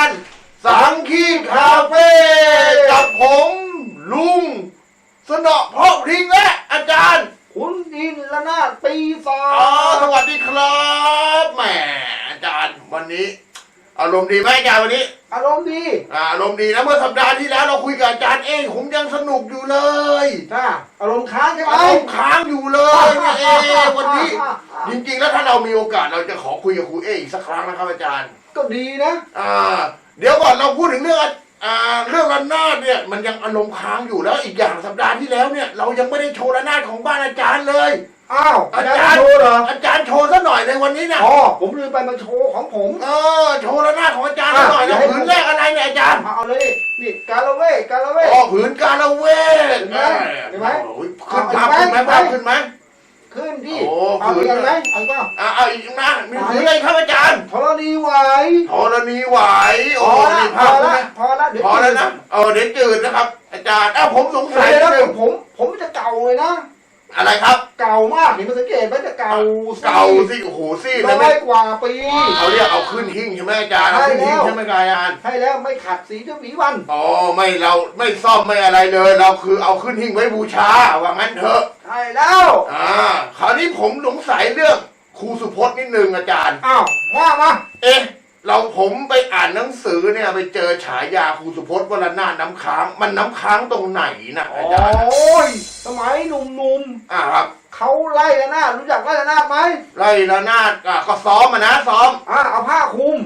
าน สังคีคาเฟ่กับผมลุง สนอเพราะริงและอาจารย์ คุณดินละนาตปีศาอ๋อจสวัสดีครับแหมอาจารย์วันนี้ อารมณ์ดีไหมอาจารย์วันนี้อารมณ์ดีอารมณ์ดีนะเมื่อสัปดาห์ที่แล้วเราคุยกับอาจารย์เองผมยังสนุกอยู่เลยนะอารมณ์ค้างใช่ไหมอารมณ์ค้างอยู่เลยเอวันนี้ จริงๆแล้วถ้าเรามีโอกาสเราจะขอคุยกับครูเออีกสักครั้งนะครับอาจารย์ ก็ดีนะอ่า เดี๋ยวก่อนเราพูดถึงเรื่องอ่าเรื่องระนาดเนี่ย มันยังอารมณ์ค้างอยู่แล้ว อีกอย่างสัปดาห์ที่แล้วเนี่ย เรายังไม่ได้โชว์ระนาดของบ้านอาจารย์เลย อ้าวอาอาจาจารรย์ย์โชว์เหรออาจารย์โชว์ซะหน่อยในวันนี้นะอ๋อผมลืมไปมาโชว์ของผม เออโชว์ระนาดของอาจารย์ซะหน่อยนะอะ ผืนแรกอะไรเนี่ยอาจารย์เอาเอาเลยนี่กาละเวกาละเวอ๋อผืนกาละเวกเห็นไหมเห็นไหมโอ้ยขึ้นภาพขึ้นไหมเห็นไหมภาพขึ้นไหม ขึ้นที่โอ้เอาผืนอีกไหมเอาอีกเปล่าอ่าเอาอีกนะมีผืนอะไรครับอาจารย์ธรณีไหวธรณีไหวพโอ้อละนี่พภาอพละนะพอละเดี๋ยวพอแล้วนะเออเดี๋ยวจืดนะครับ อาจารย์อ้าวผมสงสัยเดี๋ยวนิดนะนึงผมผมจะเก่าเลยนะ อะไรครับ เก่ามากเห็นมันสังเกตไหมจะเก่าเก่าสิโอ้โหซีดเลยร้ไม่อยกว่าปี เขาเรียกเอาขึ้นหิ้งใช่ไหมอาจารย์เอาขึ้นหิ้งใช่แล้วใช่ไหมอาจารย์ใช่แล้วไม่ขัดสีเจ้าหวีวันอ๋อไม่เราไม่ซ่อมไม่อะไรเลย เราคือเอาขึ้นหิ้งไว้บูชาว่างั้นเถอะใช่แล้วอ่าคราวนี้ผมสงสัยเรื่องครูสุพจน์นิดนึงอาจารย์อ้าวว่ามาเอ๊ะ เราผมไปอ่านหนังสือเนี่ยไปเจอฉายาครูสุพจน์วรนาถน้ำค้าง มันน้ำค้างตรงไหนนะโออาจารย์้ยสมัยหนุ่มอ่าครับ ๆเขาไล่ละนาดรู้จักไล่ละนาดไหมไล่ระนาดอะก็ซ้อมมานะซ้อม อ่าเอาผ้าคลุม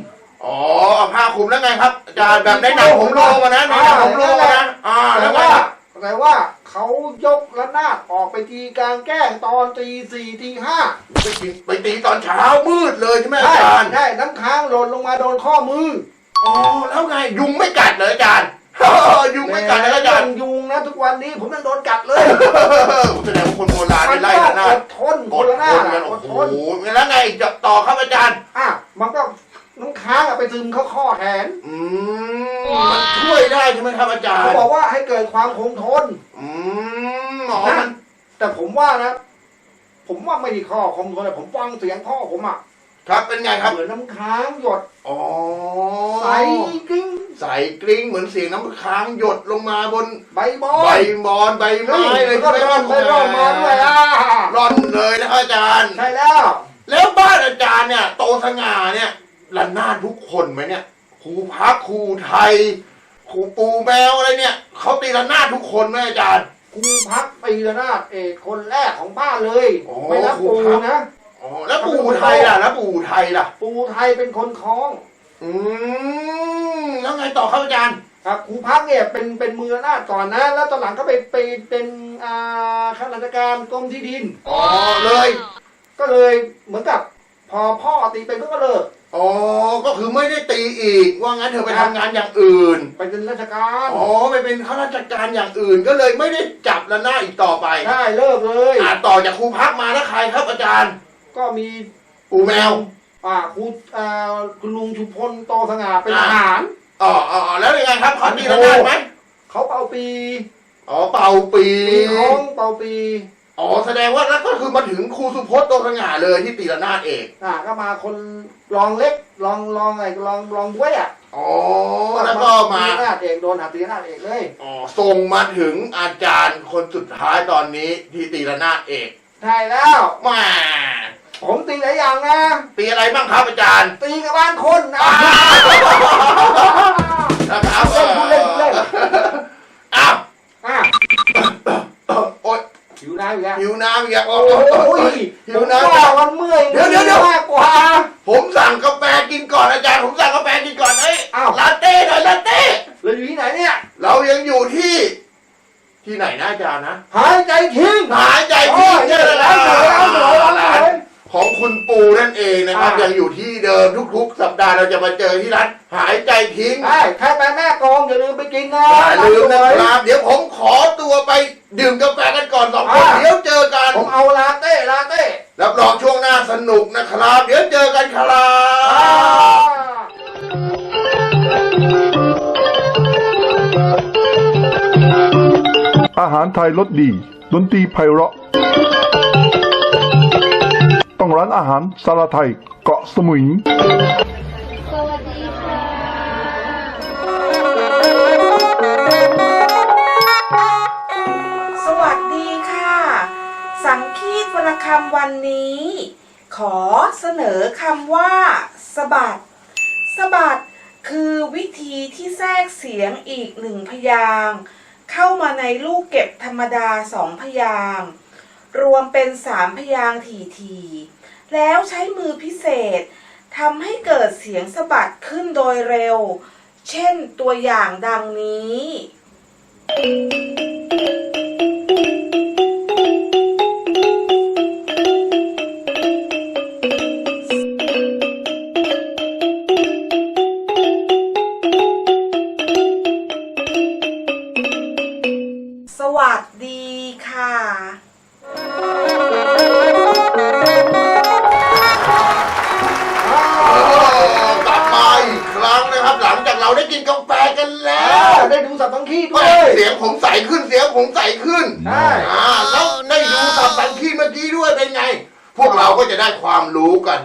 อ๋อเอาผ้าคลุมแล้วไงครับอาจารย์แบบในหนังผมโลมานะในหนังผมโลมานะอ่าแต่แล้วไงว่าครับแต่ว่า เขายกละนาดออกไปทีกลางแก้งตอนตีสี่ตีห้าไปตีไปตีตอนเช้ามืดเลยใช่ไหมอาใช่จารย์ใช่น้ำค้างหล่นลงมาโดนข้อมืออ๋อแล้วไงยุงไม่กัดเหรออาจารย์ ยุงไม่กัดนะอาจารย์แม่ยุงนะทุกวันนี้ผมยังโดนกัดเลย แสดงว่าคนโบราณมันี่นไล่ต้อระงนาอดดทนกคนดละหน้าคนกันอโอ้ดโหทนแล้วไงจะต่อครับอาจารย์ อะมันก็น้ำค้างอะไปซึมเข้าข้อแทนอืมมัน ช่วยได้ใช่ไหมครับอาจารเขาย์บอกว่าให้เกิดความคงทนอืมอ๋อมันแต่ผมว่านะ ผมว่าไม่ได้ข้อคงทนเลยผมฟังเสียงพ่อผมอะครับเป็นไงครับ เหมือนน้ำค้างหยดอ๋อใสกิ้งใสกริ้งเหมือนเสียงน้ำค้างหยดลงมาบนใบบอใบลมอนใบไม้เลยก็ใช่ไหมร่อนไปร่อนมาด้วยอะร่อนเลยนะครับอาจารย์ ใช่แล้ว แล้วบ้านอาจารย์เนี่ย โตสง่าเนี่ยระนาดทุกคนไหมเนี่ยครูพักครูไทย ครูปูแมวอะไรเนี่ยเขาตีระนาดทุกคนไหมอาจารย์ ครูพักปีละนาดเอกคนแรกของบ้านเลยโอ้ไม่รับครูปูพัก นะ อ๋อแล้วปู่ไทยล่ะ แล้วปู่ไทยล่ะ ปูไทยเป็นคนคล้องอืมแล้วไงต่อครับอาจารย์ ครับครูพักเนี่ยเป็นเป็นมือระนาดก่อนนะ แล้วตอนหลังก็ไปไปเป็นอ่าข้าราชการกรมที่ดิน อ๋อเลย ก็เลยเหมือนกับ พอพ่อตีเป็นก็เลิก อ๋อ ก็คือไม่ได้ตีอีก ว่างั้นเธอไปทำงานอย่างอื่น ไปเป็นราชการอ๋อไปเป็นข้าราชการอย่างอื่น ก็เลยไม่ได้จับระนาดอีกต่อไปได้เลิกเลยอ่าต่อจากครูพักมาแล้วใครครับอาจารย์ ก็มีปู่แมว อ่าครูอ่าคุณลุงชุมพลโตสง่าเป็นทอ่าหารอ๋ออ๋ออ๋อแล้วยังไงครับเขาตีระนาดไหมเขาเป่าปีอ๋อเป่าปีปีท้องเป่าปีอ๋อแสดงว่าแล้วก็คือมาถึงครูสุพจน์โตสง่าเลยที่ตีระนาดเอกอ่าก็มาคน รองเล็กรองรองไอ้รองรองบ้วยอะอ๋อแล้วก็มาตีนาดเอกโดนหักตีนาดเอกเลยอ๋อส่งมาถึงอาจารย์คนสุดท้ายตอนนี้ที่ตีระนาดเอกใช่แล้วแหมาผมตีหลายอย่างนะตีอะไรบ้างครับอาจารย์ ตีกับบ้านคนนะนะครับเล่นพูดเล่นพูดเล่นอ้าวอะโอ๊ยหิวน้ำอีกแล้วหิวน้ำอีกแล้วโอ้โอ้ยหิผวมน้ำ อนอาจารย์ผมสั่งกาแฟกินก่อนเอ้ยอ้าว ลาเต้หน่อยลาเต้เราอยู่ที่ไหนเนี่ยเรายังอยู่ที่ ที่ไหนนะอาจารย์นะหายใจทิ้งหายใจทิ้งโอ้ยเนี่ยแหละร้านไหนร้านไหนร้านไหนของคุณปูนั่นเองนะครับ อ่ายั ยังอยู่ที่เดิมทุกๆ สัปดาห์เราจะมาเจอที่ร้านหายใจทิ้ง ใช่ใครไปแม่กลองอย่าลืมไปกินนะ อย่าลืมนะร้าคสวยรับเดี๋ยวผมขอตัวไปดื่มกาแฟกันก่อนสองคนอ่า เดี๋ยวเจอกันผมเอาลาเต้ลาเต้ รับรองช่วงหน้าสนุกนะครับ เดี๋ยวเจอกันครับ อาหารไทยรสดี ดนตรีไพเราะ ต้องร้านอาหารสารไทยเกาะสมุยสวัสดีค่ะสวัสดีค่ะ สังคีตวรรณคำวันนี้ ขอเสนอคำว่าสะบัดสะบัด คือวิธีที่แทรกเสียงอีกหนึ่งพยางเข้ามาในลูกเก็บธรรมดาสองพยางรวมเป็นสามพยางค์ทีแล้วใช้มือพิเศษทำให้เกิดเสียงสะบัดขึ้นโดยเร็ว เช่นตัวอย่างดังนี้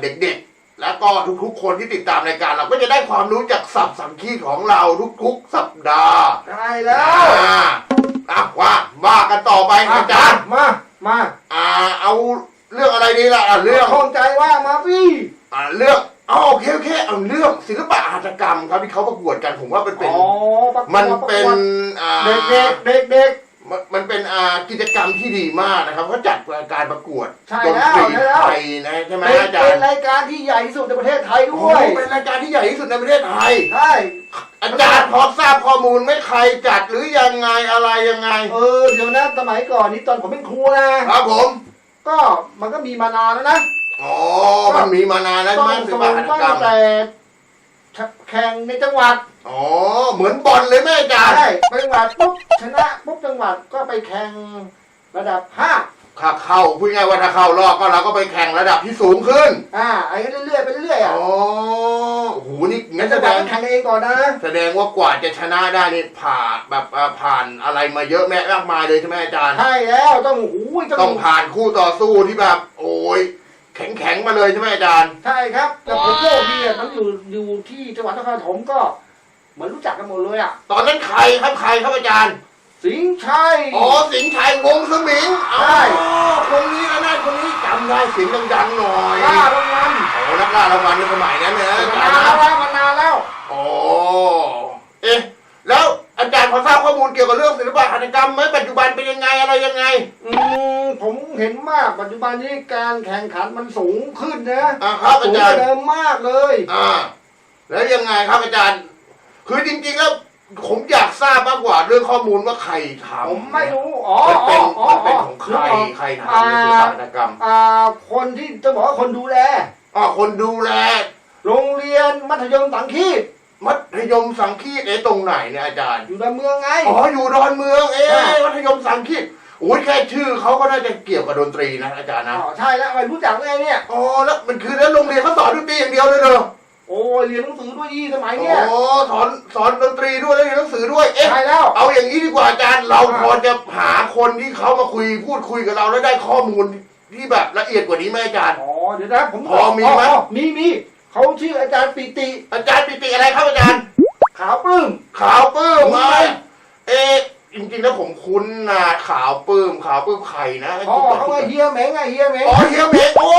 เด็กๆ แล้วก็ทุกๆ คนที่ติดตามรายการเราก็จะได้ความรู้จากสับสังคีของเราทุกๆ สัปดาห์ใช่แล้วอ่าอะว่าว่ากันต่อไปอาจารย์มา มาอ่าเอาเรื่องอะไรดีล่ะอะเรื่องข้องใจว่ามาพี่อ่าเรื่องเอาโอเคโอเคเอาเรื่องศิลปะหัตถกรรมครับที่เขาประกวดกันผมว่ามันเป็น อ๋อประกวดมันเป็นประกวดอ่า เด็กเด็กเด็กเด็ก มันมันเป็นอ่ากิจกรรมที่ดีมากนะครับเขาจัดการประกวดใช่ดนแล้วตรีใช่แล้ว ไทยนะใช่ไหมเป็นอาจาเป็รนย์รายการที่ใหญ่ที่สุดในประเทศไทยโอ้ด้โหวยเป็นรายการที่ใหญ่ที่สุดในประเทศไทย ใช่อาจารย์พอทราบข้อมูลไหม่ใครจัดหรือยังไงอะไรยังไง เออเดี๋ยวนะสมัยก่อนนี้ตอนผมเป็นครูนะครับผม ก็มันก็มีมานานแล้วนะอ๋อ มันมีมานานแล้วต้ใช่องไหมศิลปะหัตถกรรตั้มงแต่ แข่งในจังหวัดอ๋อ เหมือนบอลเลยแม่อาจารย์ ใช่ไปจังหวัดปุ๊บชนะปุ๊บจังหวัดก็ไปแข่งระดับห้าถ้าเข้าพูดง่ายๆว่าถ้าเข้ารอบก็เราก็ไปแข่งระดับที่สูงขึ้น อ่าไอ้เรื่อยๆไปเรื่อยๆอะอ๋อโอ้โหนี่ในงั้นจัแสงหดวัดงก็แข่งเองก่อนนะ แสดงว่ากว่าจะชนะได้นี่ผ่านแบบอ่าผ่านอะไรมาเยอะแม่มากมายเลยใช่ไหมอาจารย์ ใช่แล้วต้องโอ้ยต้องผ่านคู่ต่อสู้ที่แบบ โอ้ย แข็งแข็งๆมาเลยใช่ไหมอาจารย์ ใช่ครับ แต่ผมโชคดีอะมันอยู่อยู่ที่จังหวัดนครปฐมก็ เหมือนรู้จักกันหมดเลยอะตอนนั้นใครครับใครครับอาจารย์ สิงห์ชัย อ๋อสิงห์ชัยวงศ์สมิงใช่ อ๋อคนนี้นะนั่นคนนี้จำได้เสียงดังๆหน่อยล่ารางวัลโอ้นักล่ารางวัลในสมัยนั้นเลยนะมาอาจารนานย์แล้วนะนะมานานแล้ว โอ้เอ๊ะแล้ว อาจารย์พอทราบข้อมูลเกี่ยวกับเรื่องศิลปะหัตถกรรมไหมปัจจุบันเป็นยังไงอะไรยังไงอืมผมเห็นมากปัจจุบันนี้การแข่งขันมันสูงขึ้นนะอ่าครับสูอางจารย์เดิมมากเลย อ่า แล้วยังไงครับอาจารย์ คือจริงๆแล้วผมอยากทราบมากกว่าเรื่องข้อมูลว่าใครทำผมไม่รู้อ๋อมันอ๋เป็อนอ๋อมันเป็นอ๋อของใครนึกออกใครทำในศิลปะหัตถกรรมอ่า คนที่จะบอกว่าคนดูแล อ๋อคนดูแล โรงเรียนมัธยมสังคีต มัธยมสังคีตเอ๊ะตรงไหนเนี่ยอาจารย์ อยู่ในเมืองไง อ๋ออยู่ดอนเมืองเอ๊ใช่ะมัธยมสังคีตโอ้ยแค่ชื่อเขาก็น่าจะเกี่ยวกับดนตรีนะอาจารย์นะ อ๋อใช่แล้วไม่รู้จักไงเนี่ยอ๋อแล้วมันคือแล้วโรงเรียนเขาสอนดนตรีอย่างเดียวเลยเหรอโอ้ยเรียนหนังสือด้วยยี่สมัยอ๋เนี่ยอสอนสอนดนตรีด้วยแล้วเรียนหนังสือด้วย เอ๊ะใช่แล้ว เอาอย่างนี้ดีกว่าอาจารย์ เราอ่าพอจะหาคนที่เขามาคุยพูดคุยกับเราแล้วได้ข้อมูลที่แบบละเอียดกว่านี้ไหมอาจารย์ อ๋อเดี๋ยวนะผมพอมีไหมอ๋อมีมี เขาชื่ออาจารย์ปิติ อาจารย์ปิติอะไรครับอาจารย์ ขาวปลื้ม ขาวปื้มคุ้นมาไหม เอ๊ะจริงๆแล้วผมคุ้นนะขาวปื้มขาวปื้มไข่นะไอ้อ๋อที่เขาไงเฮียเหม้งไงเฮียเหม้ง อ๋อเฮียเมงโอ้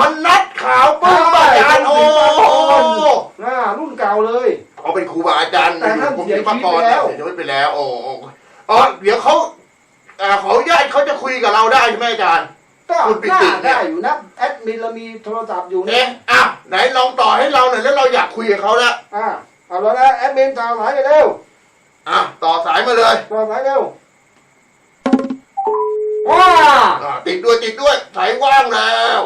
มันนัดขาวปื้มใช่อาจารย์โอ้น่ารุ่นเก่าเลย เขาเป็นครูบาอาจารย์แต่ท่านผมเสียมาชีวิตก่อนไปแล้ว เสียชีวิตไปแล้ว โอ้โอ้อ๋อเดี๋ยวเขาอ่าขออนุญาตเขาจะคุยกับเราได้ใช่ไหมอาจารย์ ก็คุณปิน่าติเนี่ยได้อยู่นะแอดมินเรามีโทรศัพท์อยู่เนี่เอ๊ะยอะไหนลองต่อให้เราหน่อยแล้วเราอยากคุยกับเขาแล้วอ่าเอาแล้วนะแอดมินต่อสายไปเร็วอะต่อสายมาเลยต่อสายเร็วว้าอะติดด้วยติดด้วยสายว่างแล้ว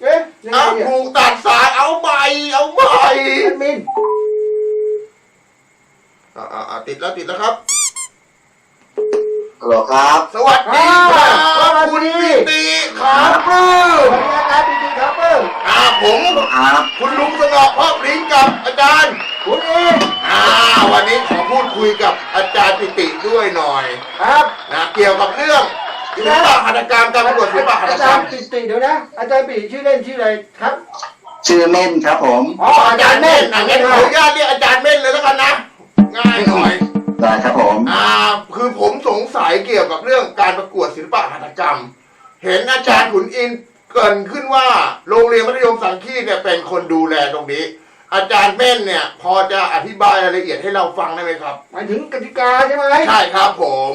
เอ๊ะยังไงอะเนี่ยถูกตัดสายเอาใหม่เอาใหม่แอดมินอะอะอะติดแล้วติดแล้วครับ ฮัลโหลครับ สวัสดีครับสวัสคุณดีปิติขาวปื้สมวัสดีอาจารย์ปิติครับเปิ้ลอะผมครับ คุณลุงสนอพ่อพลิงกับอาจารย์คุณเองอ่าวันนี้ขอพูดคุยกับอาจารย์ปิติด้วยหน่อย ครับนะเกี่ยวกับเรื่องศิลปะหัตถกรรมการประกวดศิลปะหัตถอากจารรรมย์ปิติเดี๋ยวนะ อาจารย์ปิติชื่อเล่นชื่ออะไรครับชื่อเม่นครับผมอ๋ออาจารย์เม่นอะงั้นขออนุญาตเรียกอาจารย์เม่นเลยแล้วกันนะง่ายหน่อยได้ครับผม อ่า คือผมสงสัย เกี่ยวกับเรื่องการประกวดศิลปะหัตถกรรม เห็นอาจารย์ขุนอินทร์เกรินขึ้นว่าโรงเรียนมัธยมสังคีเนี่ยเป็นคนดูแลตรงนี้ อาจารย์เม่นเนี่ย พอจะอธิบายรายละเอียดให้เราฟังได้ไหมครับ หมายถึงกติกาใช่ไหมใช่ครับผม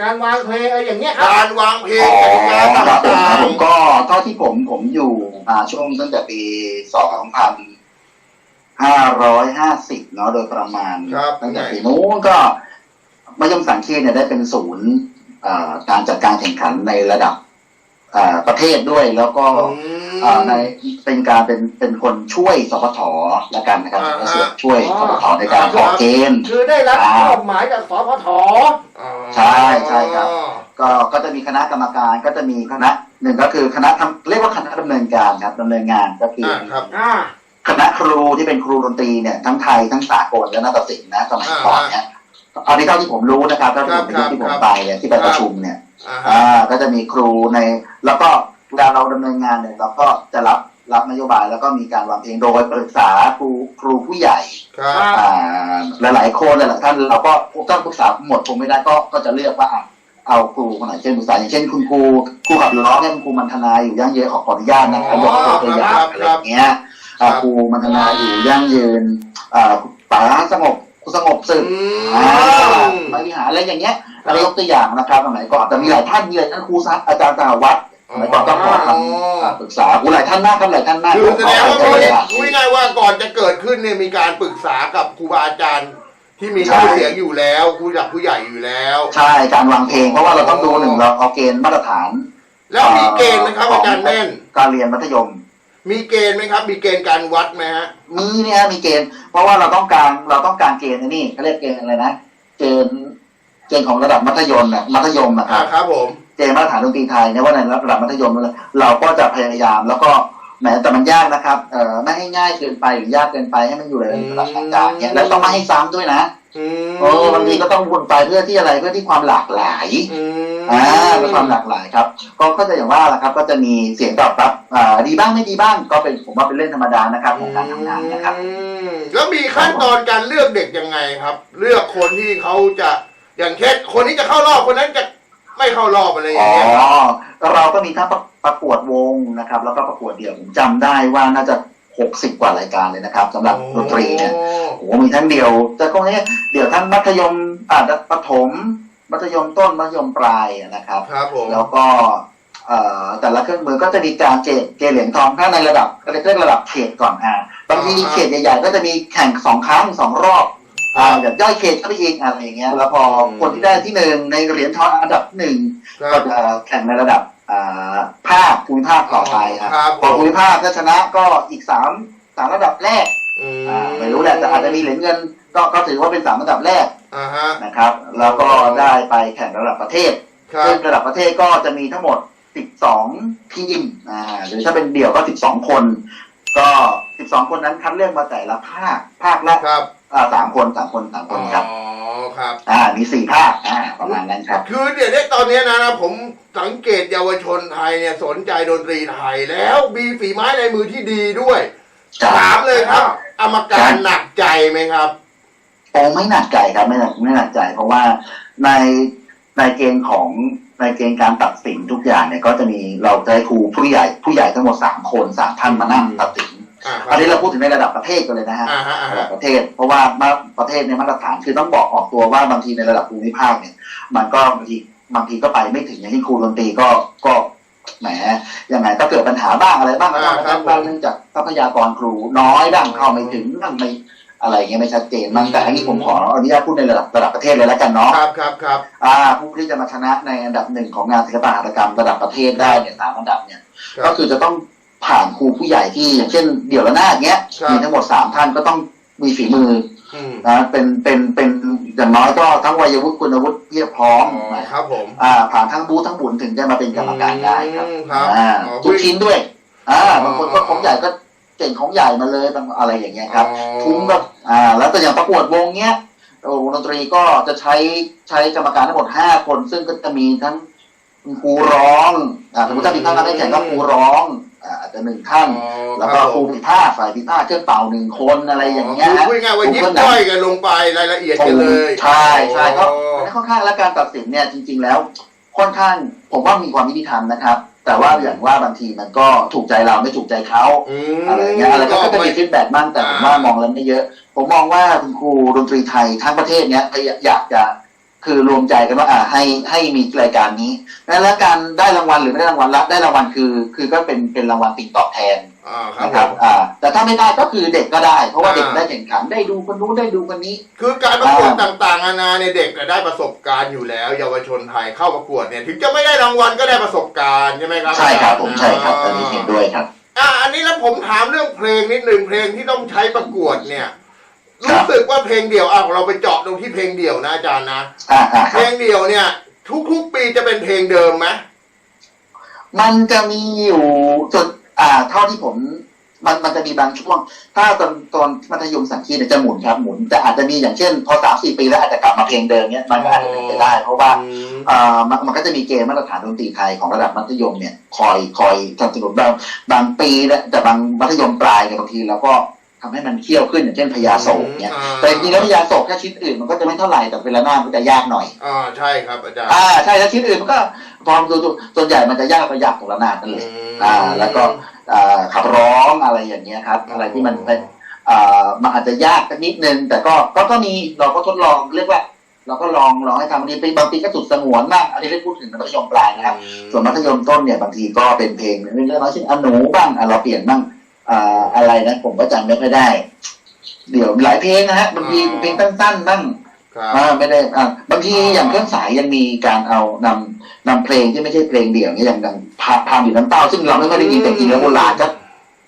การวางเพลงอะไรอย่างเงี้ยครับ การวางเพลงอ๋อกติกาครับผมต่าครับงผมก็เท่าที่ผมผมอยู่อ่าช่วงตั้งแต่ปีสองพันห้าร้อยห้าสิบเนาะโดยประมาณครับตั้งแต่ปีนู้นก็ มัธยมสังคีเนี่ยได้เป็นศูนย์อ่าการจัดการแข่งขันในระดับอ่าประเทศด้วยแล้วก็ๆอืมอ่าในเป็นการเป็นเป็นคนช่วยสปทละกันนะครับอ่าฮะส่วนช่วยอ๋สอปทในการออกเกณฑ์คือได้รับอ่ามมอบหมายจากสพทอ๋อใช่ใช่ครับ ก็ก็จะมีคณะกรรมการก็จะมีคณะหนึ่งก็คือคณะทำเรียกว่าคณะดำเนินการครับดำเนินงานก็คืออ่าอครับอ่าคณะครูที่เป็นครูดนตรีเนี่ยทั้งไทยทั้งสากลและนาฏศิลป์นะสมัยก่อนเนี่ย อันนี้เท่าที่ผมรู้นะครับเท่าที่ผมครับที่ผมครับไปเนี่ยที่ไปประชุมเนี่ยอ่าฮะอ่าก็จะมีครูใน แล้วก็เวลาเราดำเนินงานเนี่ยเราก็จะรับรับนโยบายแล้วก็มีการวางเพลงโดยปรึกษาครูครูผู้ใหญ่ครับอ่าหลายๆคนหลายๆท่านเราก็ต้องปรึกษาหมดคงไม่ได้ก็ก็จะเลือกว่าอะเอาครูคนไหนเช่นปรึกษาอย่างเช่นคุณครูครูขับล้อเนี่ยคุณครูมันธนาอยู่ย่างเยอะขอขออนุญาตนะครับยกตัวอย่างอะไรอย่างเงี้ยอ่าครูมันธนาอยู่ย่างยืนอ่าป๋าสงบครู สงบสึกอือ่ามมาวิหารอะไรอย่างเงี้ยเรายกตัวอย่างนะครับสมัยก่อนแต่มีหลายท่านมีหลายท่านครูซักอาจารย์สหวัดสมัยก่อนก็ขอคำอ่าปรึกษาครูหลายท่านมากครับหลายท่านมากคือแสดงว่าขอพูดขอของ่ายๆว่าก่อนจะเกิดขึ้นเนี่ยมีการปรึกษากับครูบาอาจารย์ที่มีชื่อเสียงอยู่แล้วครูหลักผู้ใหญ่อยู่แล้ว ใช่การวางเพลงเพราะว่าเราต้องดูหนึ่งเราเอาเกณฑ์มาตรฐาน แล้วมีเกณฑ์ไหมครับอาจารย์แม่นการเรียนมัธยม มีเกณฑ์ไหมครับ มีเกณฑ์การวัดไหมฮะ มีเนี่ยมีเกณฑ์ เพราะว่าเราต้องการเราต้องการเกณฑ์ไอ้นี่เขาเรียกเกณฑ์อะไรนะ เกณฑ์เกณฑ์ของระดับมัธยมน่ะมัธยมนะคอ่ารับ ครับผม เกณฑ์มาตรฐานดนตรีไทยเนี่ยว่าในระดับมัธยมเนี่ยเราก็จะพยายามแล้วก็แหมแต่มันยากนะครับเอ่อไม่ให้ง่ายเกินไปหรือยากเกินไปให้มันอยู่ในระดับกลางๆเนี่ยแล้วต้องไม่ให้ซ้ำด้วยนะ อืมเออบางทีก็ต้องวนไปเพื่อที่อะไรเพื่อที่ความหลากหลายอืมอ่าเป็นความหลากหลายครับ ก็ก็จะอย่างว่าแหละครับ ก็จะมีเสียงตอบรับอ่าดีบ้างไม่ดีบ้างก็เป็นผมว่าเป็นเรื่องธรรมดานะครับของการทำงานนะครับอืมแล้วมีขั้นตอนการเลือกเด็กยังไงครับ เลือกคนที่เขาจะอย่างเช่นคนนี้จะเข้ารอบคนนั้นจะไม่เข้ารอบอะไรออ๋ย่าองเงี้ยครับเราก็มีทั้งประประกวดวงนะครับ แล้วก็ประกวดเดี่ยวผมจำได้ว่าน่าจะ หกสิบกว่ารายการเลยนะครับสำหรับดนตรีเนี่ยโอ้โอ้โหมีทั้งเดี่ยวแต่ก็เนี้ยเดี่ยวทั้งมัธยมอ่าประถม มัธยมต้นมัธยมปลายนะครับ ครับผมแล้วก็เอ่อแต่ละเครื่องมือก็จะมีการเกณฑ์เกณฑ์เหรียญทองถ้าในระดับก็เรียกระดับเขตก่อนอ่าบางทีเขตใหญ่ๆก็จะมีแข่งสองครั้งสองรอบอ่าแบบย่อยเขตเข้าไปอีกอะไรอย่างเงี้ยแล้วพอคนที่ได้ที่หนึ่งในเหรียญทองอันดับหนึ่งครัก็บจะแข่งในระดับอ่า ภาคภูมิภาคต่อไปครับครับพอภูมิภาคถ้าชนะก็อีกสามสามระดับแรกอืมอ่าไม่รู้แหละแต่อาจจะมีเหรียญเงินก็ก็ถือว่าเป็นสามระดับแรกอ่าฮะนะครับ แล้วก็ได้ไปแข่งระดับประเทศครับซึ่งระดับประเทศก็จะมีทั้งหมด 12 ทีมอ่าหรือถ้าเป็นเดี่ยวก็ 12 คน ก็ 12 คนนั้นคัดเลือกมาแต่ละภาคภาคละครับอ่าสามคนสามคนสามคนครับอ๋อ ครับ อ่า มีสี่ภาคอ่า ประมาณนั้นครับ คือเดี๋ยวนี้ตอนนี้นะนะผมสังเกตเยาวชนไทยเนี่ยสนใจดนตรีไทยแล้วมีฝีไม้ลายมือที่ดีด้วยครับถามเลยครับกรรมการหนักใจไหมครับโอ้ไม่หนักใจครับ ไม่หนักไม่หนักใจ เพราะว่าในในเกณฑ์ของในเกณฑ์การตัดสินทุกอย่างเนี่ย ก็จะมีเราจะให้ครูผู้ใหญ่ผู้ใหญ่ทั้งหมดสามคนสามท่านมานั่งตัดสิน อ่าครัอันนี้เราพูดถึงในระดับประเทศกันเลยนะฮะอ่าฮะอ่าระฮะดับประเทศ เพราะว่ามาประเทศในยมาตรฐานคือต้องบอกออกตัวว่าบางทีในระดับภูมิภาคเนี่ย มันก็บางทีบางทีก็ไปไม่ถึงอย่างที่ครูดนตรีก็ก็แหมยังไงก็เกิดปัญหาบ้างอะไรบ้างก็ต้องบ้างบ้างเนื่องจากทรัพยากรครูน้อยบ้างเข้าไม่ถึงบ้างไม่อะไรเงี้ยไม่ชัดเจนบ้างแต่อันนี้ผมขออนุญาตพูดในระดับระดับประเทศเลยแล้วกันเนาะครับครับครับอ่าผู้ที่จะมาชนะในอันดับหนึ่งของงานศิลปหัตถกรรมระดับประเทศได้เนี่ยสามอันดับเนี่ยครับก็คือจะต้อง ผ่านครูผู้ใหญ่ที่อย่างเช่น เดี่ยวละนาดเงี้ยครับ มีทั้งหมดสามท่านก็ต้องมีฝีมืออืมนะเป็นเป็นเป็นอย่างน้อยก็ทั้งวัยวุฒิคุณวุฒิเพียบพร้อมอ๋อนะครับผม อ่า ผ่านทั้งบูธทั้งบุญถึงจะมาเป็นกรรมการได้ครับอืมครับอ่าอ๋อทุกชิ้นด้วย อ่าบางคนก็อ๋อ ของใหญ่ก็เก่งของใหญ่มาเลยบางอะไรอย่างเงี้ยครับ อ๋อทุ้งก็อ่า แล้วก็อย่างประกวดวงเนี้ยโอ้วงดนตรีก็จะใช้ใช้กรรมการทั้งหมดห้าคน ซึ่งก็จะมีทั้งคุณครูร้อง อ่าสมมติถ้ามีท่านการแข่งก็ครูร้อง อ่าอาจจะหนึ่งท่าน อ๋อแล้วก็ครูพิพากษฝ่ายพิพากษเครื่องเป่าหนึ่งคนอะไรอย่างเงี้ยคือพูดง่ายๆว่ายิบย่อยกันลงไปรายละเอียดกันเลยใช่ใช่ก็อ๋ออันนี้ค่อนข้างและการตัดสินเนี่ยจริง ๆ แล้ว ค่อนข้างผมว่ามีความยุติธรรมนะครับ แต่ว่าอย่างว่าบางทีมันก็ถูกใจเราไม่ถูกใจเขาอืมอะไรเงี้ยอะไรก็ก็จะมีฟีดแบ็กบ้างแต่ผมว่าอ่ามมองแล้วไม่เยอะ ผมมองว่าคุณครูดนตรีไทยทั้งประเทศเนี้ยพยายามอยากจะ คือรวมใจกันว่าอ่าให้ให้มีรายการนี้แล้วการได้รางวัลหรือไม่ได้รางวัลละได้รางวัลคือ คือก็เป็นเป็นรางวัลติงตอบแทนอ่าครับนะผครับม อ่า แต่ถ้าไม่ได้ก็คือเด็กก็ได้ เพราะว่าอ่า เด็กได้แข่งขันได้ดูคนนู้นได้ดูคนนี้ คือการประกวดต่างๆนานาในยเด็กน่ะได้ประสบการณ์อยู่แล้ว เยาวชนไทยเข้าประกวดเนี่ยถึงจะไม่ได้รางวัลก็ได้ประสบการณ์ใช่ไหมครับใช่ครับผมใช่ครับตอนนี้เห็นด้วยครับ อ่าอันนี้แล้วผมถามเรื่องเพลงนิดหนึ่งเพลงที่ต้องใช้ประกวดเนี่ยค รับรู้สึกว่าเพลงเดี่ยวอะเราไปเจาะตรงที่เพลงเดี่ยวนะอาจารย์นะอ่าอ่าคเพลรับงเดี่ยวเนี่ย ทุกๆปีจะเป็นเพลงเดิมไหมมันจะมีอยู่จนอ่า เท่าที่ผม มันมันจะมีบางช่วง ถ้าตอนตอนมัธยมสังคีเนี่ยจะหมุนครับหมุนแต่อาจจะมีอย่างเช่น พอสามสี่ปีแล้วอาจจะกลับมาเพลงเดิมเนี่ยมันก็อาจจะเป็นไปได้ เพราะว่าอืมอ่ามันมันก็จะมีเกณฑ์มาตรฐานดนตรีไทยของระดับมัธยมเนี่ย คอยคอยสนับสนุนบางบางปีเนี่ยแต่บางมัธยมปลายเนี่ยบางทีเราก็ ทำให้มันเคี่ยวขึ้นอย่างเช่นพญาโศกเนี่ยอ่าแต่จริงๆแล้วพญาโศกแค่ชิ้นอื่นมันก็จะไม่เท่าไหร่แต่เวลาหน้ามันก็จะยากหน่อยอ่าใช่ครับอาจารย์อ่าใช่แล้วชิ้นอื่นมันก็พอดูดูส่วนใหญ่มันจะยากประหยัดของระนาดนั่นแหละอ่า แล้วก็อ่าขับร้องอะไรอย่างเงี้ยครับ อะไรที่มันเป็นอ่ามันอาจจะยากสักนิดนึง แต่ก็ก็ก็มีเราก็ทดลองเรียกว่าเราก็ลองลองให้ทำอันนี้ไปบางปีก็สุดสงวนมากอันนี้ได้พูดถึงมัธยมปลายนะครับ ส่วนมัธยมต้นเนี่ยบางทีก็เป็นเพลงเรื่องน้อยๆเช่นอนูบ้างอะเราเปลี่ยนบ้าง อ่าอะไรนะผมก็จำไม่ค่อยได้ เดี๋ยวหลายเพลงนะฮะบางทีเพลงสั้นๆบ้างครับอ่าไม่ได้อ่าบางทีอ๋อออย่างเครื่องสายยังมีการเอานำนำเพลงที่ไม่ใช่เพลงเดี่ยวเนี่ยอย่างดังพาพามอยู่น้ำเต้าซึ่งเราไม่ค่อยได้ยินแต่จริงแล้วโบราณก็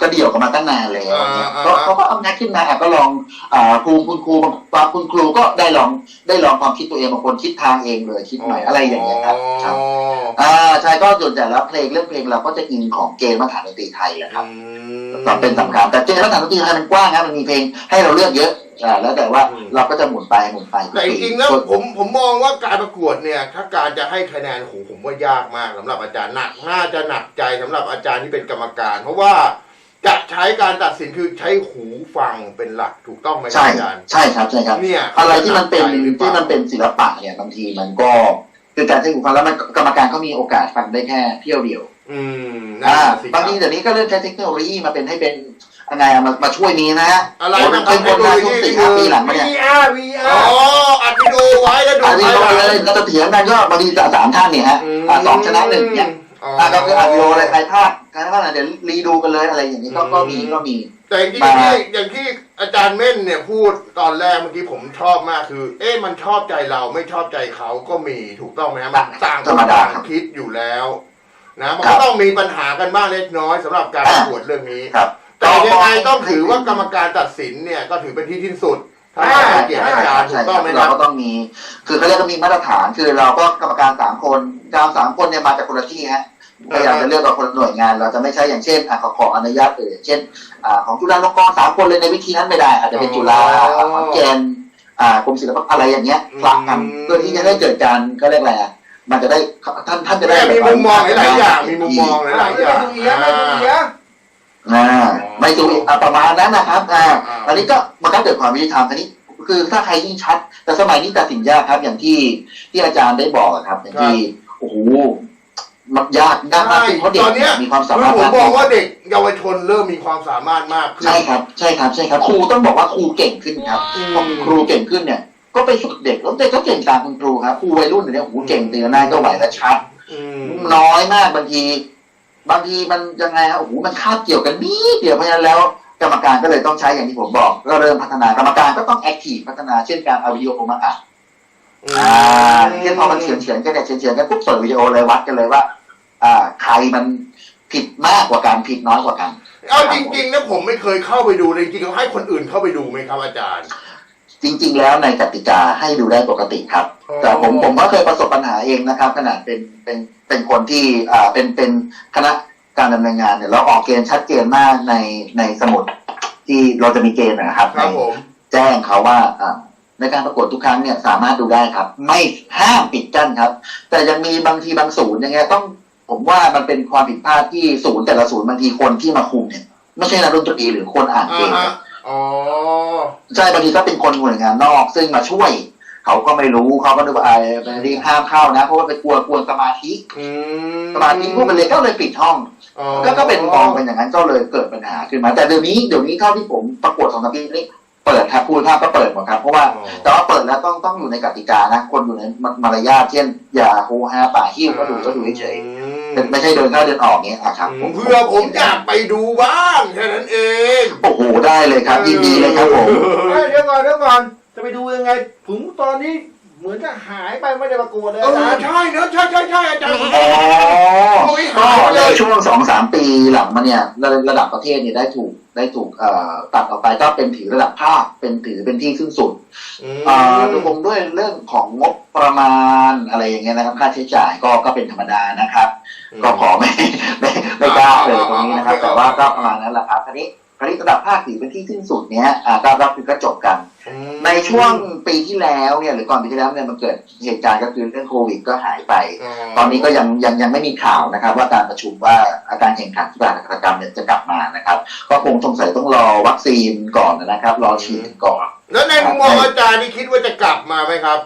ก็เดี่ยวกันมาตั้งนานแล้วเนี่ยอ่าก็อ่าเขาก็เอาแนวขึ้นมาอะก็ลองอ่าครูคุณครูบางคุณครูก็ได้ลองได้ลองความคิดตัวเองบางคนคิดทางเองเลยคิดใหม่อะไรอย่างเงี้ยครับครับอ๋ออ่าใช่ก็ส่วนใหญ่แล้วเพลงเรื่องเพลงเราก็จะอินของเกณฑ์มาตรฐานดนตรีไทยแหละครับอืมก็เป็นสำคัญแต่เกณฑ์มาตรฐานดนตรีไทยมันกว้างครับมันมีเพลงให้เราเลือกเยอะอ่าแล้วแต่ว่าอืมเราก็จะหมุนไปหมุนไปแต่จริงๆแล้วผมผมมองว่าการประกวดเนี่ย ถ้าการจะให้คะแนนโหผมว่ายากมากสำหรับอาจารย์หนักน่าจะหนักใจสำหรับอาจารย์ที่เป็นกรรมการ เพราะว่า จะใช้การตัดสินคือใช้หูฟังเป็นหลักถูกต้องไหมครับใช่อาจารย์ ใช่ครับใช่ครับเนี่ยอะไรที่มันเป็นหกใจหรือปล่า ที่มันเป็นศิลปะเนี่ยบางทีมันก็คือการใช้หูฟังแล้วมันกรรมการเขามีโอกาสฟังได้แค่เที่ยวเดียวอืมอ่านั่นสิบางทีเดี๋ยวนี้ก็เริ่มใช้เทคโนโลยีมาเป็นให้เป็นอะไรอะมามาช่วยนี้นะฮะอะไรผมนะเคยคนมาช่วงสี่ห้าปีหลังมาเนี่ย VR อ๋อ VR อัดวิดีโอไว้แล้วดูอันนี้ภายก็หลังเลยก็จะเถียงกันก็บางทีสามท่านเนี่ยฮะอ่าสองชนะหนึ่งเนี่ย อ๋ออ่าก็คืออัดวิดีโออะไรใครพลาดใครพลาดเดี๋ยวรีดูกันเลยอะไรอย่างนี้ก็ก็มีก็มี แต่จริงๆที่อย่างที่อาจารย์เม่นเนี่ยพูดตอนแรกเมื่อกี้ผมชอบมากคือ เอ๊ะมันชอบใจเราไม่ชอบใจเขาก็มีถูกต้องไหมฮะมันต่างคธรนรมดาต่างครับคิดอยู่แล้วนะมันครัก็บต้องมีปัญหากันบ้างเล็กน้อยสำหรับการประกวดเรื่องนี้ครับแต่ยังไงต้องถือว่ากรรมการตัดสินเนี่ยก็ถือเป็นที่ที่สุด ถ้าเราให้เกียรติอาจารย์ถูใช่กคต้อรังบไหมคเรารับก็ต้องมี คือเขาเรียกว่ามีมาตรฐาน คือเราก็กรรมการสามคนกรรมการสามคนเนี่ยมาจากคนละที่ฮะพยายามจะเลือกกับคนละหน่วยงาน เราจะไม่ใช่อย่างเช่นอะขอขออนุญาตเอ่ยอย่างเช่นอ่าของจุฬาลงกรณ์สามคนเลยในวิธีนั้นไม่ได้ อาจจะเป็นจุฬาอ๋อขอนแก่นอ่ากรมศิลปากรอะไรอย่างเงี้ยคละกันอืมเพื่อที่จะได้เกิดการก็เรียกอะไรอะมันจะได้ท่านท่านจะได้แม่มีแบบมุมมองหลายๆอย่างมีมุมมองหไม่ลายๆอย่างดูเอียไม่ดูเอียอ่าไม่ดูอะประมาณนั้นนะครับอ่าอ่าอันนี้ก็มันก็เกิดความยุติธรรมอันนี้ คือถ้าใครยิ่งชัด แต่สมัยนี้ตัดสินยากครับ อย่างที่ที่อาจารย์ได้บอกอะครับอย่างที่โอ้โหมันยากยากมากขึ้นเพราะเด็กตอนเนี้ยมีความสาคือมารถผมมากมองว่าเด็กเยาวชนเริ่มมีความสามารถมากขึ้นใช่ครับ ใช่ครับใช่ครับครูต้องบอกว่าครูเก่งขึ้นครับอืมพอครูเก่งขึ้นเนี่ย ก็ไปฝึกเด็กแล้วเด็กก็เก่งตามคุณครูครับครูวัยรุ่นเนี่ยโอ้โหเก่งตีละหน้าก็ไหวและชัดอืมน้อยมากบางที บางทีมันยังไงฮะโอ้โหมันคาบเกี่ยวกันนิดเดียวเพราะฉะนั้นแล้วกรรมการก็เลยต้องใช้อย่างที่ผมบอกก็เริ่มพัฒนากรรมการก็ต้องแอคทีฟพัฒนาเช่นการเอาวิดีโอมาอัดอ่าเช่นพอมันเฉือนเฉือนๆกันเนี่ยเฉือนเฉือนๆกันปุ๊บเปิดวิดีโอเลยวัดกันเลยว่า อ่า ใครมันผิดมากกว่ากันผิดน้อยกว่ากัน เอาจริงๆนะผมไม่เคยเข้าไปดูเลยจริงๆเขาให้คนอื่นเข้าไปดูไหมครับอาจารย์ จริง ๆ แล้วในกติกาให้ดูได้ปกติครับอ๋อแต่ผมผมก็เคยประสบปัญหาเองนะครับ ขนาดเป็นเป็นเป็นคนที่อ่าเป็นเป็นคณะการดำเนินงานเนี่ยเราออกเกณฑ์ชัดเจนมากในในสมุดที่เราจะมีเกณฑ์นะครับครับในผมแจ้งเขาว่าอ่าในการประกวดทุกครั้งเนี่ยสามารถดูได้ครับ ไม่ห้ามปิดกั้นครับ แต่ยังมีบางทีบางศูนย์อย่างเงี้ยต้องผมว่ามันเป็นความผิดพลาดที่ศูนย์แต่ละศูนย์บางทีคนที่มาคุมเนี่ยไม่ใช่นักดนตรีหรือคนอ่านเกอ่ามคฮะรับ อ๋อ ใช่บางทีก็เป็นคนหน่วยงานนอก ซึ่งมาช่วย เขาก็ไม่รู้เขาก็นึกว่าไอ้ที่ห้ามเข้านะ เพราะว่าไปกลัวกวนสมาธิอืสมาธิพวกมันเลยก็เลยปิดห้อง อ๋อก็ก็เป็นมองเป็นอย่างนั้นก็เลยเกิดปัญหาขึ้นมา แต่เดี๋ยวนี้เดี๋ยวนี้เท่าที่ผมประกวดสองสามปีนี้เปิดครับพูดภาพก็เปิดหมดครับเพราะว่า อ๋อ แต่ว่าเปิดแล้วต้องต้องอยู่ในกติกานะ คนอยู่ในมารยาทเช่น อย่าโฮฮาป่าหิ้วก็ดูก็ดูเฉยๆ เป็นไม่ใช่เดินเข้าเดินออกเงี้ยอะครับอืมเพื่อผมอยากไปดูบ้างแค่นั้นเองโอ้โหได้เลยครับยินดีเลยครับผมเฮ้ยเดี๋ยวก่อนเดี๋ยวก่อนจะไปดูยังไงถึงตอนนี้เหมือนจะหายไปไม่ได้ประกวดเลยเออาอจารย์ใช่เนอะใช่ใช่ใช่อาจารย์อ๋อโอ้ยก็หายไปในเลยช่วงสองสามปีหลังมาเนี่ยระระดับประเทศเนี่ยได้ถูกได้ถูกเอ่อตัดออกไปก็เป็นถือระดับภาคเป็นถือเป็นที่สิ้นสุดมอ่าดูผมด้วยเรื่องของงบประมาณอะไรอย่างเงี้ยนะครับ ค่าใช้จ่ายก็ก็เป็นธรรมดานะครับ ก็ขอไม่ไม่ไม่กล้าเลยตรงนี้นะครับ แต่ว่าก็ประมาณนั้นแหละครับทีนี้คราวนี้ระดับภาคถือเป็นที่สิ้นสุดเนี้ยอ่าก็รับคือก็จบกันอืมในช่วงปีที่แล้วเนี่ยหรือก่อนปีที่แล้วเนี่ยมันเกิดเหตุการณ์ก็คือเรื่องโควิดก็หายไป ตอนนี้ก็ยังยังยังไม่มีข่าวนะครับ ว่าการประชุมว่าอาการแข่งขันที่บาตกรรมเนี่ยจะกลับมานะครับ ก็คงสงสัยต้องรอวัคซีนก่อนนะครับ รอฉีดก่อน แล้วในมุมมองอาจารย์นี่คิดว่าจะกลับมาไหมครับ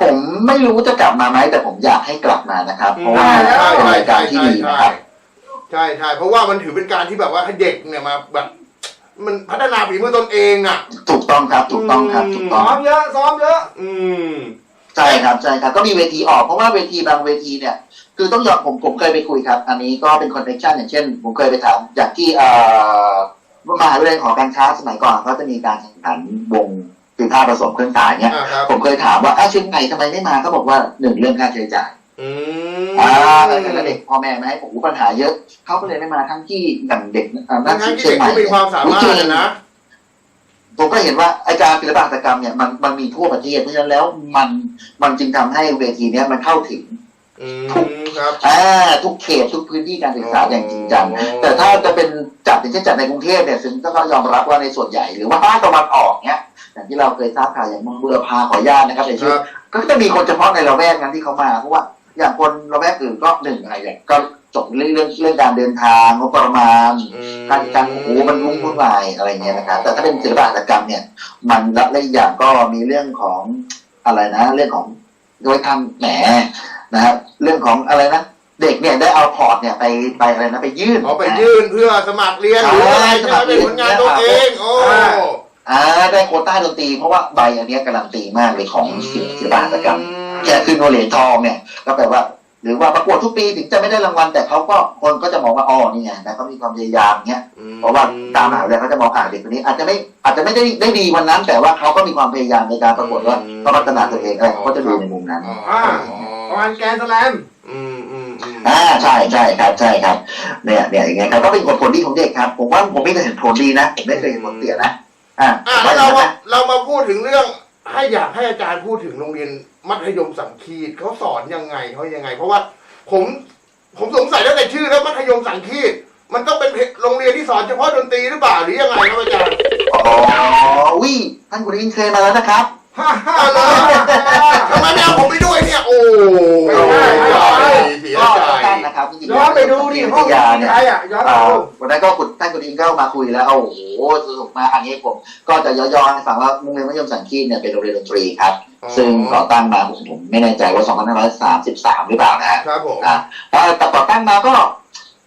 ผมไม่รู้จะกลับมาไหมแต่ผมอยากให้กลับมานะครับ เพราะว่าเป็นรายการที่ดีนะครับใช่ใช่เพราะว่ามันถือเป็นการที่แบบว่าให้เด็กเนี่ยมาแบบ มันพัฒนาฝีมือตนเองอะ ถูกต้องครับ ถูกต้องครับถูกต้ซ้องอมเยอะซ้อมเยอะ อืม ใช่ครับใช่ครับก็มีเวทีออกเพราะว่าเวทีบางเวทีเนี่ย คือต้องยอมผมผมเคยไปคุยครับ อันนี้ก็เป็นคอนเนคชั่นอย่างเช่น ผมเคยไปถามจากที่เอ่อมหาวิทยาลัยหอการค้าสมัยก่อนเขาจะมีการแข่งขันวง คือท่าผสมเครื่องสายเนี่ยอ่าครับ ผมเคยถามว่าอ้าวเชียงใหม่ทำไมไม่มาเขาบอกว่าหนึ่งเรื่องค่าใช้จ่ายอืมอ่าแล้วเด็กพ่อแม่ไม่ให้ผมปัญหาเยอะเขาก็เลยไม่มาทั้งที่อย่างเด็กอ่านัทั้กงๆที่เชียเด็งกใหม่เขามีความสามารถจงนะนะ ผมก็เห็นว่าอาจารย์ศิลปหัตถกรรมเนี่ยมันมันมีทั่วประเทศเพราะฉะนั้นแล้วมันมันจึงทำให้เวทีเนี้ยมันเข้าถึงอืมครับ อ่าทุกเขตทุกพื้นที่การศึกษาอย่างจริงจังอ๋อแต่ถ้าจะเป็นจัดอย่างเช่นจัดในกรุงเทพเนี่ยซึ่งก็ต้องยอมรับว่าในส่วนใหญ่หรือว่าภาคตะวันออกเนี่ย อย่างที่เราเคยทราบข่าวอย่างเมืองบุรพาขออนุญาตนะครับในคชื่อรับก็จะมีคนเฉพาะในละแวกนั้นที่เขามาเพราะว่าอย่างคนละแวกอื่นก็หนึ่งอะไรอย่างก็จบเรื่องเรื่องเรื่องการเดินทางงบประมาณอืมการการโอ้โหมันรุ่งวุ่นวายอะไรเงี้ยนะครับแต่ถ้าเป็นศิลปหัตถกรรมเนี่ย มันละละอีกอย่างก็มีเรื่องของอะไรนะ เรื่องของโดยทำแหมนะครับเรื่องของอะไรนะเด็กเนี่ยได้เอาพอร์ตเนี่ยไปไปอะไรนะไปยื่นเอาไปยื่นเพื่อสมัครเรียนหรืออะไรใช่ใช่ไหมเป็นผลงานตัวเอง โอ้ อ่าได้โควต้าดนตรีเพราะว่าใบอันเนี้ยการันตีมากเลยของศิลปหัตถกรรมแค่ขึ้นโนเหรียญทองเนี่ยก็แปลว่า หรือว่าประกวดทุกปีถึงจะไม่ได้รางวัล แต่เขาก็คนก็จะมองว่าอ๋อนี่ไงนะเขามีความพยายามเนี้ยเพราะว่าตามมหาวิทยาลัยเขาจะมองอ่านเด็กคนนี้ อาจจะไม่อาจจะไม่ได้ได้ดีวันนั้น แต่ว่าเขาก็มีความพยายามในการประกวดว่าเขาพัฒนาตัวเองอะไรเขาก็จะดูในมุมนั้นอ่าประมาณแกนสแลมอืมอืมอืมอ่าใช่ใช่ครับใช่ครับเนี่ยเนี่ยอย่างเงี้ยครับก็เป็นผลผลดีของเด็กครับ ผมว่าผมไม่เคยเห็นผลดีนะผมไม่เคยเห็นผลเสียนะ อ่าอะแล้วเรามาเรามาพูดถึงเรื่องให้อยากให้อาจารย์พูดถึงโรงเรียนมัธยมสังคีตเขาสอนยังไงเขายังไง เพราะว่าผมผมสงสัยตั้งแต่ชื่อแล้วมัธยมสังคีตมันต้องเป็นโรงเรียนที่สอนเฉพาะดนตรีหรือเปล่าหรือยังไงครับอาจารย์อ๋อวิท่านคุณวินเคยมาแล้วนะครับ ฮ่าฮ่าเอาเลยทำไมไม่เอาผมไปด้วยเนี่ย โอ้ไม่ได้ไม่ได้ เสียก็ใจแล้วกันนะครับจริงๆย้อนไปดูดิห้องวิทยาเนี่ยใครอะย้อนไปอ่าดู วันนั้นก็คุณท่าน คุณอิงก็มาคุยแล้วโอ้โหสนุกมากอันนี้ผมก็จะย่อๆให้ฟังว่าโรงเรียนมัธยมสังคีตเนี่ยเป็นโรงเรียนดนตรีครับ ซึ่งก่อตั้งมาผมผมไม่แน่ใจว่า2533 หรือเปล่านะฮะครับผมอ่าแต่ก่อตั้งมาก็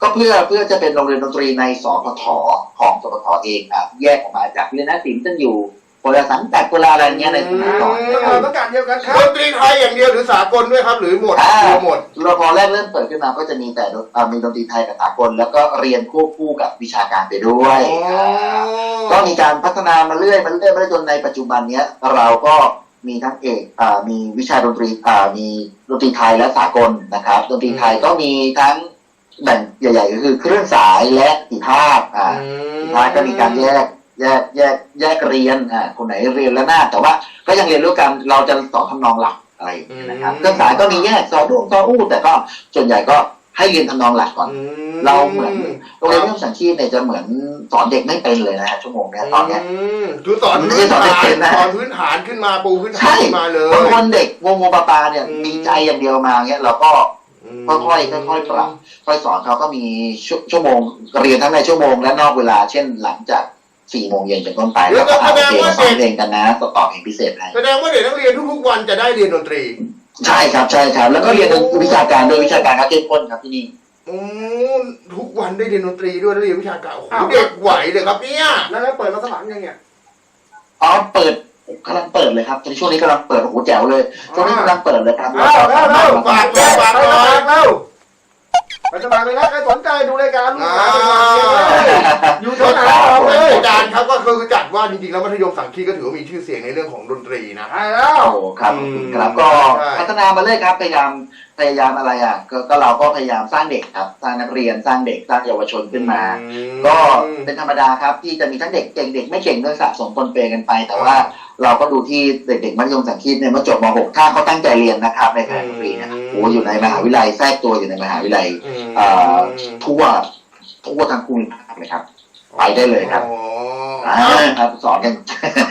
ก็เพื่อเพื่อจะเป็นโรงเรียนดนตรีในสพทของสพทเองอะแยกออกมาจากเรียนนักศิลป์ซึ่งอยู่ คนละสังกัดคนละอะไรเงี้ยในสมัยก่อนเออต้องการเดียวกันครัดบ นตรีไทยอย่างเดียวหรือสากลด้วยครับ หรือหมดอ่า รวมหมดรพแรกเริ่มเปิดขึ้นมาก็จะมีแต่ดนอ่ามีดนตรีไทยกับสากลแล้วก็เรียนควบคู่กับวิชาการไปด้วยอ๋อก็มีการพัฒนามาเรื่อยมาเรื่อยมาเรื่อยจนในปัจจุบันเนี้ยเราก็มีทั้งเอกอ่ามีวิชาดนตรีอ่ามีดนตรีไทยและสากลนะครับดนตรีไทยก็มีทั้งแบ่งใหญ่ ๆ ก็คือเครื่องสายและกีตาร์อ่า กีตาร์ก็มีการแยก แยกแยกแยกเรียนอ่าคนไหนเรียนแล้วหน้าดแต่ว่า ก็ยังเรียนรู้กันเราจะสอนทำนองหลักอะไรอย่างเงี้ยนะครับเครื่องสายก็มีแยกซอดุ้งซออู้แต่ก็ส่วนใหญ่ก็ให้เรียนทำนองหลักก่อน เราเหมือนโรงเรียนวิทยาสังคีตเนี่ยจะเหมือนสอนเด็กไม่เป็นเลยนะฮะชั่วโมงเนี้ยตอนเนี้ยมคือสอนไม่พื้ใช่นสอนฐานเป็นนะสอนพื้นฐานขึ้นมาปูพื้นฐานใช่ขึ้นมาเลยบางคนเด็กงงงปลาปลาเนี่ยอืมมีใจอย่างเดียวมาเงี้ยเราก็มค่อยๆค่อยๆปรับค่อยสอนเขาก็มีชั่วชั่วโมงเรียนทั้งในชั่วโมงและนอกเวลา เช่นหลังจาก สี่โมงเย็นเป็นต้นไปแล้วก็เอาเพลงมาซ้อมเพลงกันนะต่อต่อเพลงพิเศษให้แสดงว่าเด็กนักเรียนทุกๆวันจะได้เรียนดนตรี ใช่ครับใช่ครับ แล้วก็เรียนวิชาการด้วยวิชาการครับเข้มข้นครับที่นี่โอ้ทุกวันได้เรียนดนตรีด้วยได้เรียนวิชาการโอ้โหเด็กไหวเลยครับเนี่ยแล้วแล้วเปิดมาสมัครยังเนี่ย อ๋อเปิดกำลังเปิดเลยครับในช่วงนี้กำลังเปิดโอ้โหแจ๋วเลยช่วงนี้กำลังเปิดเลยครับเอาแล้วแล้ว ฝากเลยฝากไปเลสมัยครแล้วไป สมัครเลยนะใครสนใจดูรายการลูกหลานไปสมัครเรียนเลยอยู่แถวไหนบอกเลย อาจารย์ครับก็คือจัดว่าจริงๆแล้วมัธยมสังคีก็ถือว่ามีชื่อเสียงในเรื่องของดนตรีนะ ใช่แล้ว โอ้ครับขอบคุณครับก็ใช่พัฒนามาเลยครับพยายาม พยายามอะไรอะก็ก็เราก็พยายามสร้างเด็กครับสร้างนักเรียนสร้างเด็กสร้างเยาวชนขึ้นมา ก็เป็นธรรมดาครับที่จะมีทั้งเด็กเก่งเด็กไม่เก่งก็สะสมปนเปกันไป แต่ว่าเราก็ดูที่เด็กๆมัธยมสังคีเนี่ยเมื่อจบม .6 ถ้าเขาตั้งใจเรียนนะครับในแผนดนตรีเนี่ยโอ้อยู่ในมหาวิทยาลัยแทรกตัวอยู่ในมหาวิทยาลัยเอ่อทั่วทั่วทั้งภูมิภาคเลยครับ ไปได้เลยครับอ๋ออ่าครับสอนกัน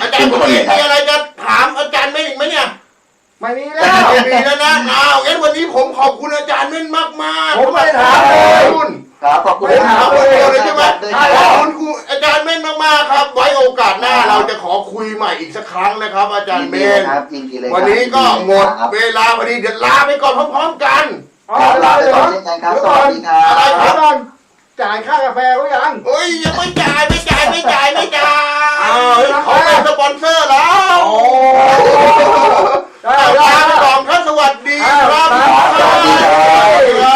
อาจารย์คนนี้มีอะไรจะถามอาจารย์ไม่อีกไหมเนี่ย ไม่มีแล้ว ไม่มีแล้วนะอ้าวงั้นวันนี้ผมขอบคุณอาจารย์เม่นมากมากๆผมไม่ถามเลยคุณครับขอบคุณไม่ถามคนเดียวเลยใช่ไหมด้วยขคอบรับคุณครูอาจารย์เม่นมากๆครับ ไว้โอกาสหน้าเราจะขอคุยใหม่อีกสักครั้งนะครับ อาจารยิย์นดีเม่เลยนครับยินดีเลยครับวันนี้ก็หมดครับเวลาพอดีเดี๋ยวลาไปก่อนพร้อม ๆ กันเอาครับเวลาลาไปเลยก่เหรอนอเช่นกันครับสวัสดีครัอะไรบครับก่อนจ่ายค่ากาแฟเขายังเฮ้ยยังไม่จ่ายไม่จ่ายไม่จ่ายไม่จ่ายอ้าวเขาเป็นสปอนเซอร์แล้ว ได้เอาได้ ลาไปก่อนครับสวัสดีครับครับสวัสดีครับ